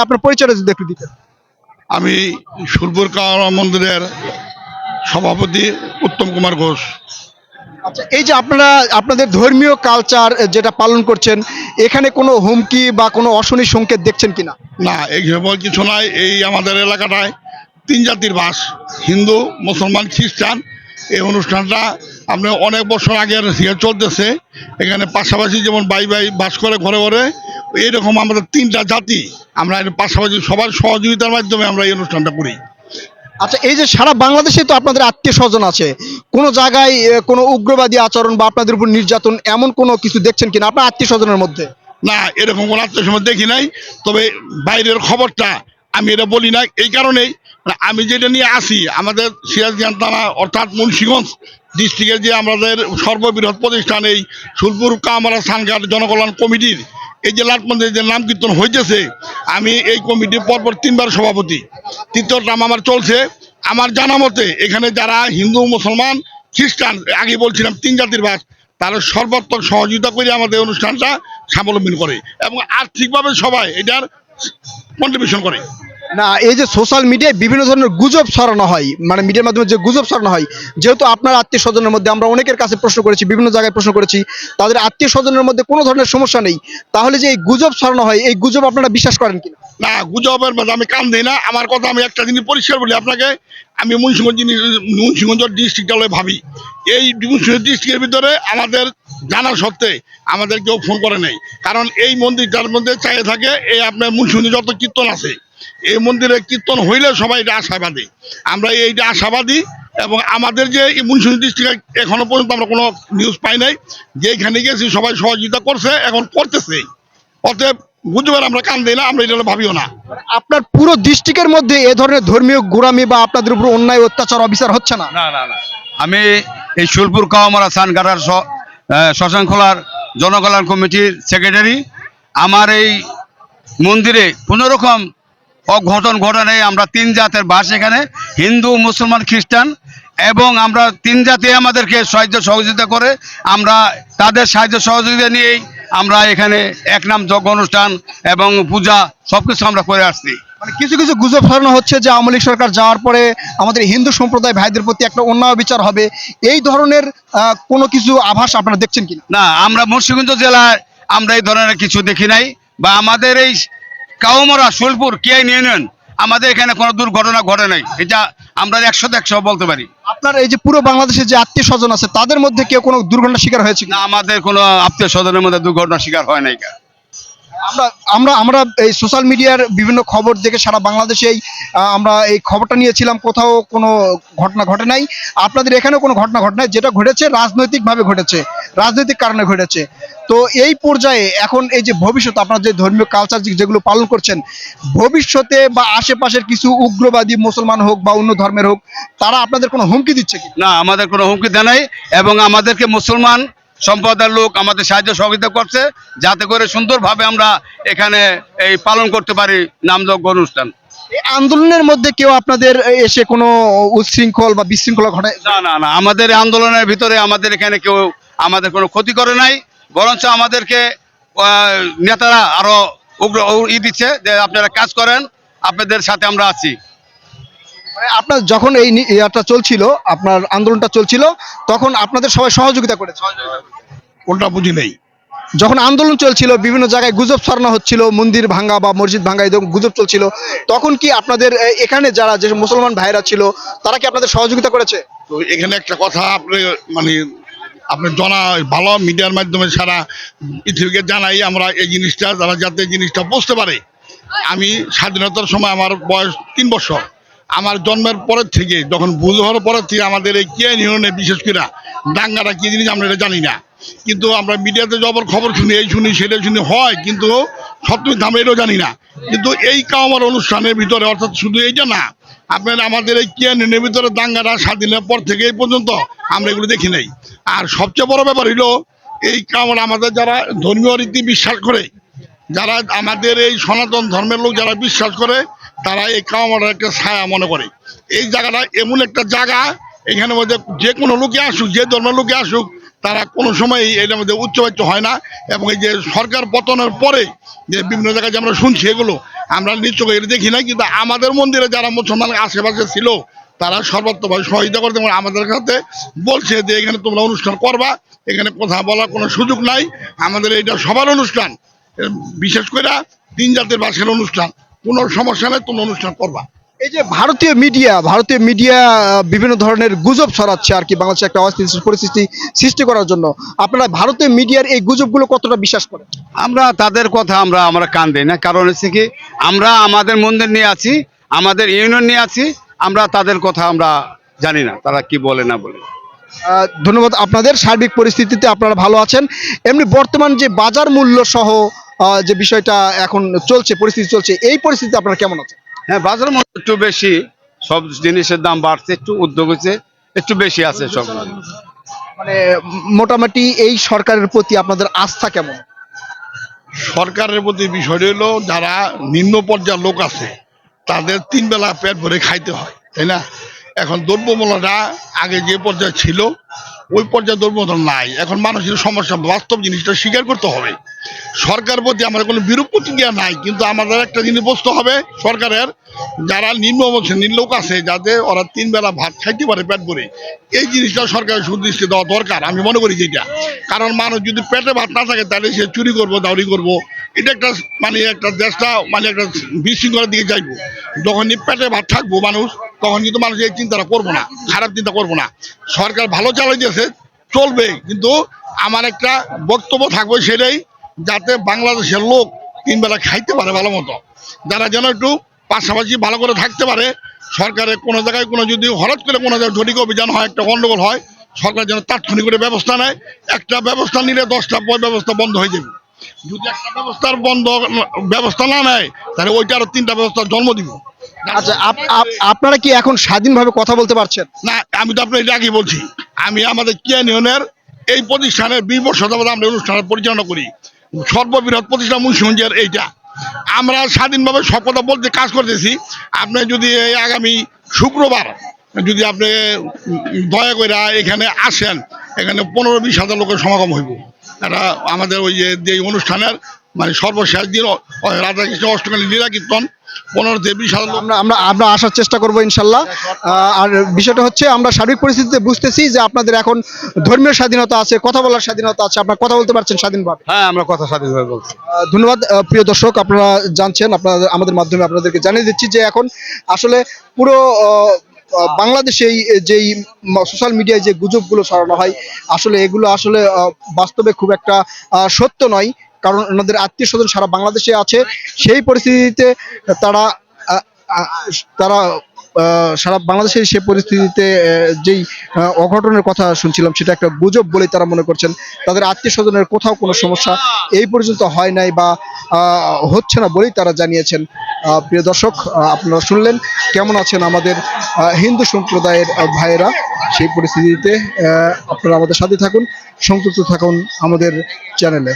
আপনার পরিচয়টা যদি একটু দিতেন। আমি সুরপুর কাওয়া মন্দিরের সভাপতি উত্তম কুমার ঘোষ। আচ্ছা এই যে আপনারা আপনাদের ধর্মীয় কালচার যেটা পালন করছেন এখানে কোনো হুমকি বা কোনো অশনি সংকেত দেখছেন কিনা? না এই কিছু নাই এই আমাদের এলাকাটায় তিন জাতির বাস হিন্দু মুসলমান খ্রিস্টান এই অনুষ্ঠানটা আপনি অনেক বছর আগের থেকে চলতেছে এখানে পাশাপাশি যেমন বাই বাই বাস করে ঘরে ঘরে এইরকম আমাদের তিনটা জাতি আমরা এর পাশাপাশি সবার সহযোগিতার মাধ্যমে আমরা এই অনুষ্ঠানটা করি। আচ্ছা এই যে সারা বাংলাদেশে তো আপনাদের আত্মীয় স্বজন আছে কোনো জায়গায় কোনো উগ্রবাদী আচরণ বা আপনাদের উপর নির্যাতন এমন কোনো কিছু দেখছেন কিনা আপনার আত্মীয় স্বজনের মধ্যে? না এরকম কোনো আত্মীয় স্বজন দেখি নাই তবে বাইরের খবরটা আমি এটা বলি না এই কারণেই মানে আমি যেটা নিয়ে আসি আমাদের সিরাজগঞ্জ থানা অর্থাৎ মুন্সিগঞ্জ ডিস্ট্রিক্টের যে আমাদের সর্ববৃহৎ প্রতিষ্ঠান এই সুলপুর কামারা সানঘাট জনকল্যাণ কমিটির, এই যে লাটমন্দির যে নাম কীর্তন হইতেছে, আমি এই কমিটির পরপর তিনবার সভাপতি। তৃতীয় নাম আমার চলছে। আমার জানা মতে এখানে যারা হিন্দু, মুসলমান, খ্রিস্টান, আগে বলছিলাম তিন জাতির বাস, তারা সর্বাত্মক সহযোগিতা করে আমাদের অনুষ্ঠানটা স্বাবলম্বী করে এবং আর্থিকভাবে সবাই এটার কন্ট্রিবিউশন করে। না, এই যে সোশ্যাল মিডিয়ায় বিভিন্ন ধরনের গুজব ছড়ানো হয় মানে মিডিয়ার মাধ্যমে যে গুজব ছড়ানো হয়, যেহেতু আপনার আত্মীয় স্বজনের মধ্যে আমরা অনেকের কাছে প্রশ্ন করেছি, বিভিন্ন জায়গায় প্রশ্ন করেছি, তাদের আত্মীয় স্বজনের মধ্যে কোনো ধরনের সমস্যা নেই, তাহলে যে এই গুজব ছড়ানো হয়, এই গুজব আপনারা বিশ্বাস করেন কিনা? না, গুজবের মাঝে আমি কান দিই না, আমার কথা আমি একটা জিনিস পরিষ্কার বলি আপনাকে, আমি মুন্সিগঞ্জ মুন্সিগঞ্জ ডিস্ট্রিক্টে ভাবি, এই মুন্সিগঞ্জ ডিস্ট্রিক্টের ভিতরে আমাদের জানা সত্ত্বে আমাদের কেউ ফোন করে নেই, কারণ এই মন্দিরটার মধ্যে চাইয়ে থাকে, এই আপনার মুন্সিগঞ্জ যত কীর্তন আছে এই মন্দিরে কীর্তন হইলে সবাই এটা আশাবাদী। আমরা এইটা আশাবাদী এবং আমাদের যে এই মুন্সিগঞ্জ ডিস্ট্রিক্টে এখনও পর্যন্ত আমরা কোনো নিউজ পাই নাই। যেখানে গেছি সবাই সহযোগিতা করছে এখন করতেছে। অতএব গুজবের আমরা কান দিই না আমরা এটা ভাবিও না। আপনার পুরো ডিস্ট্রিক্টের মধ্যে এ ধরনের ধর্মীয় গোড়ামি বা আপনাদের উপর অন্যায় অত্যাচার অবিচার হচ্ছে না? না না না। আমি এই শুলপুর কাওয়ামারা সানগাটার শ্মশানখোলার জনকল্যাণ কমিটির সেক্রেটারি আমার এই মন্দিরে কোনো রকম অঘটন ঘটে নেই। আমরা তিন জাতের বাস এখানে হিন্দু মুসলমান খ্রিস্টান এবং আমরা তিন জাতি আমাদেরকে সাহায্য সহযোগিতা করে আমরা তাদের সাহায্য সহযোগিতা নিয়েই আমরা এখানে এক নাম যজ্ঞ অনুষ্ঠান এবং পূজা সব কিছু আমরা করে আসছি। মানে কিছু কিছু গুজব ছড়ানো হচ্ছে যে আওয়ামী লীগ সরকার যাওয়ার পরে আমাদের হিন্দু সম্প্রদায় ভাইদের প্রতি একটা অন্যায় বিচার হবে। এই ধরনের কোনো কিছু আভাস আপনারা দেখছেন কি না আমরা মুন্সিগঞ্জ জেলায় আমরা এই ধরনের কিছু দেখি নাই বা আমাদের এই কাউমরা সোলপুর কেআইন ইউনিয়ন আমাদের এখানে কোনো দুর্ঘটনা ঘটে নাই। এটা আমরা একশো একশো বলতে পারি। আপনার এই যে পুরো বাংলাদেশে যে আত্মীয় স্বজন আছে তাদের মধ্যে কেউ কোনো দুর্ঘটনার শিকার হয়েছে না আমাদের কোনো আত্মীয় স্বজনের মধ্যে দুর্ঘটনার শিকার হয় নাই। আমরা আমরা আমরা এই সোশ্যাল মিডিয়ার বিভিন্ন খবর দেখে সারা বাংলাদেশেই আমরা এই খবরটা নিয়েছিলাম কোথাও কোনো ঘটনা ঘটে নাই। আপনাদের এখানেও কোনো ঘটনা ঘটে নাই যেটা ঘটেছে রাজনৈতিকভাবে ঘটেছে। রাজনৈতিক কারণে ঘটেছে। তো এই পর্যায়ে এখন এই যে ভবিষ্যৎ আপনারা যে ধর্মীয় কালচার যেগুলো পালন করছেন ভবিষ্যতে বা আশেপাশের কিছু উগ্রবাদী মুসলমান হোক বা অন্য ধর্মের হোক তারা আপনাদের কোনো হুমকি দিচ্ছে কি? না আমাদের কোনো হুমকি দেয় নাই এবং আমাদেরকে মুসলমান সম্প্রদায়ের লোক আমাদের সাহায্য সহযোগিতা করছে যাতে করে সুন্দরভাবে আমরা এখানে এই পালন করতে পারি নামযজ্ঞ অনুষ্ঠান। এই আন্দোলনের মধ্যে কেউ আপনাদের এসে কোনো উচ্ছৃঙ্খল বা বিশৃঙ্খলা ঘটায়? না না না আমাদের আন্দোলনের ভিতরে আমাদের এখানে কেউ আমাদের কোনো ক্ষতি করে নাই বরঞ্চ আমাদেরকে আহ, নেতারা আরও উগ্র ই দিচ্ছে যে আপনারা কাজ করেন আপনাদের সাথে আমরা আছি। মানে আপনার যখন এই ইয়াটা চলছিল আপনার আন্দোলনটা চলছিল তখন আপনাদের সবাই সহযোগিতা করেছে? কোনটা বুঝি নেই। যখন আন্দোলন চলছিল বিভিন্ন জায়গায় গুজব ছড়ানো হচ্ছিল মন্দির ভাঙ্গা বা মসজিদ ভাঙ্গা এরকম গুজব চলছিল তখন কি আপনাদের এখানে যারা যে মুসলমান ভাইরা ছিল তারা কি আপনাদের সহযোগিতা করেছে? তো এখানে একটা কথা আপনি মানে আপনি জানা ভালো মিডিয়ার মাধ্যমে সারা পৃথিবীকে জানাই আমরা এই জিনিসটা, যারা যাতে জিনিসটা বুঝতে পারে। আমি স্বাধীনতার সময় আমার বয়স তিন বছর। আমার জন্মের পরের থেকে, যখন ভুল হওয়ার পরের থেকে আমাদের এই কে ইউনিয়নে বিশেষ করে দাঙ্গাটা কী জিনিস আমরা এটা জানি না। কিন্তু আমরা মিডিয়াতে যাবার খবর শুনি, এই শুনি সেটা শুনি, হয়, কিন্তু সত্যি আমরা এটাও জানি না। কিন্তু এই কামার অনুষ্ঠানের ভিতরে, অর্থাৎ শুধু এইটা না, আপনার আমাদের এই কিয়ানের ভিতরে দাঙ্গাটা স্বাধীনের পর থেকে এই পর্যন্ত আমরা এগুলো দেখি নাই। আর সবচেয়ে বড় ব্যাপার হলো এই কামড় আমাদের যারা ধর্মীয় রীতি বিশ্বাস করে, যারা আমাদের এই সনাতন ধর্মের লোক যারা বিশ্বাস করে, তারা এই কামার একটা ছায়া মনে করে। এই জায়গাটা এমন একটা জায়গা, এখানে মধ্যে যে কোনো লোকে আসুক, যে ধর্মের লোকে আসুক তারা কোনো সময় এটার মধ্যে উচ্চবাচ্য হয় না এবং এই যে সরকার পতনের পরে যে বিভিন্ন জায়গায় যে আমরা শুনছি এগুলো, আমরা নিশ্চয় এটা দেখি না কিন্তু আমাদের মন্দিরে যারা মুসলমান আশেপাশে ছিল, তারা সর্বাত্মকভাবে সহযোগিতা করতে এবং আমাদের কাছে বলছে যে এখানে তোমরা অনুষ্ঠান করবা, এখানে কথা বলার কোনো সুযোগ নাই, আমাদের এটা সবার অনুষ্ঠান। বিশেষ করে তিন জাতের বাসের অনুষ্ঠান। কোনো সমস্যা নেই, তোমরা অনুষ্ঠান করবা। এই যে ভারতীয় মিডিয়া ভারতীয় মিডিয়া বিভিন্ন ধরনের গুজব ছড়াচ্ছে আর কি বাংলাদেশে একটা অস্থিতিশীল পরিস্থিতি সৃষ্টি করার জন্য। আপনারা ভারতীয় মিডিয়ার এই গুজবগুলো কতটা বিশ্বাস করেন? আমরা তাদের কথা আমরা আমরা কান দিই না। কারণ হচ্ছে কি আমরা আমাদের মন্দির নিয়ে আছি আমাদের ইউনিয়ন নিয়ে আছি আমরা তাদের কথা আমরা জানি না তারা কি বলে না বলে। ধন্যবাদ আপনাদের। সার্বিক পরিস্থিতিতে আপনারা ভালো আছেন। এমনি বর্তমান যে বাজার মূল্য সহ যে বিষয়টা এখন চলছে পরিস্থিতি চলছে এই পরিস্থিতিতে আপনারা কেমন আছেন? হ্যাঁ বাজার মধ্যে একটু বেশি সব জিনিসের দাম বাড়ছে একটু উদ্যোগ হচ্ছে একটু বেশি আছে সব। মানে মোটামুটি এই সরকারের প্রতি আপনাদের আস্থা কেমন? সরকারের প্রতি বিষয়টি হলো যারা নিম্ন পর্যায়ের লোক আছে তাদের তিন বেলা পেট ভরে খাইতে হয় তাই না? এখন দ্রব্যমূল্যটা আগে যে পর্যায়ে ছিল ওই পর্যায়ে দ্রব্যমূল্য নাই। এখন মানুষের সমস্যা বাস্তব জিনিসটা স্বীকার করতে হবে। সরকার প্রতি আমাদের কোনো বিরূপ প্রতিক্রিয়া নাই, কিন্তু আমাদের একটা জিনিস বুঝতে হবে, সরকারের যারা নিম্ন শ্রেণির লোক আছে, যাতে ওরা তিন বেলা ভাত খাইতে পারে পেট ভরে, এই জিনিসটা সরকারের সুদৃষ্টি দেওয়া দরকার, আমি মনে করি যেটা কারণ মানুষ যদি পেটে ভাত না থাকে, তাহলে সে চুরি করব দাউরি করব। এটা একটা মানে একটা দেশটা মানে একটা বিশৃঙ্খলার দিকে যাইবো। যখনই পেটে ভাত থাকব মানুষ, তখন কিন্তু মানুষ এই চিন্তাটা করব না, খারাপ চিন্তা করব না। সরকার ভালো চালাই দিয়েছে চলবে, কিন্তু আমার একটা বক্তব্য থাকবে সেটাই যাতে বাংলাদেশের লোক তিন বেলা খাইতে পারে ভালো মতো। যারা যেন একটু পাশাপাশি ভালো করে থাকতে পারে সরকারের কোনো জায়গায় কোনো যদি হঠাৎ করে কোনো জায়গায় জটিক অভিযান হয় একটা গন্ডগোল হয় সরকার যেন তাৎক্ষণিক করে ব্যবস্থা নেয়। একটা ব্যবস্থা নিলে দশটা পর ব্যবস্থা বন্ধ হয়ে যাবে। যদি একটা ব্যবস্থার বন্ধ ব্যবস্থা না নেয় তাহলে ওইটা আরও তিনটা ব্যবস্থা জন্ম দিব। আচ্ছা আপ- আপ- আপনারা কি এখন স্বাধীনভাবে কথা বলতে পারছেন? না আমি তো আপনার এটা বলছি আমি আমাদের কিয়ান ইউনিয়নের এই প্রতিষ্ঠানের বিশ বছর আমরা অনুষ্ঠানের পরিচালনা করি। সর্ববৃহৎ প্রতিষ্ঠা মুন্সিগঞ্জের এইটা। আমরা স্বাধীনভাবে সব বলতে কাজ করতেছি। আপনি যদি আগামী শুক্রবার যদি আপনি দয়া করে এখানে আসেন, এখানে পনেরো বিশ হাজার লোকের সমাগম হইব। এটা আমাদের ওই যে অনুষ্ঠানের মানে সর্বশেষ দিন রাধাকৃষ্ণ অষ্টকালী লীলা কীর্তন পনেরো থেকে বিশ হাজার আমরা আমরা আমরা আসার চেষ্টা করব ইনশাল্লাহ। আর বিষয়টা হচ্ছে আমরা সার্বিক পরিস্থিতিতে বুঝতেছি যে আপনাদের এখন ধর্মীয় স্বাধীনতা আছে কথা বলার স্বাধীনতা আছে। আপনারা কথা বলতে পারছেন স্বাধীনভাবে। হ্যাঁ আমরা কথা স্বাধীনভাবে বলছি। ধন্যবাদ প্রিয় দর্শক আপনারা জানছেন আপনারা আমাদের মাধ্যমে আপনাদেরকে জানিয়ে দিচ্ছি যে এখন আসলে পুরো বাংলাদেশে এই যেই সোশ্যাল মিডিয়ায় যে গুজবগুলো ছড়ানো হয় আসলে এগুলো আসলে বাস্তবে খুব একটা আহ, সত্য নয়। কারণ ওনাদের আত্মীয় স্বজন সারা বাংলাদেশে আছে। সেই পরিস্থিতিতে তারা তারা সারা বাংলাদেশের সেই পরিস্থিতিতে যেই অঘটনের কথা শুনছিলাম সেটা একটা গুজব বলে তারা মনে করছেন। তাদের আত্মীয় স্বজনের কোথাও কোনো সমস্যা এই পর্যন্ত হয় নাই বা হচ্ছে না বলেই তারা জানিয়েছেন। প্রিয় দর্শক আপনারা শুনলেন কেমন আছেন আমাদের হিন্দু সম্প্রদায়ের ভাইয়েরা? সেই পরিস্থিতিতে আপনারা আমাদের সাথে থাকুন, সংযুক্ত থাকুন আমাদের চ্যানেলে।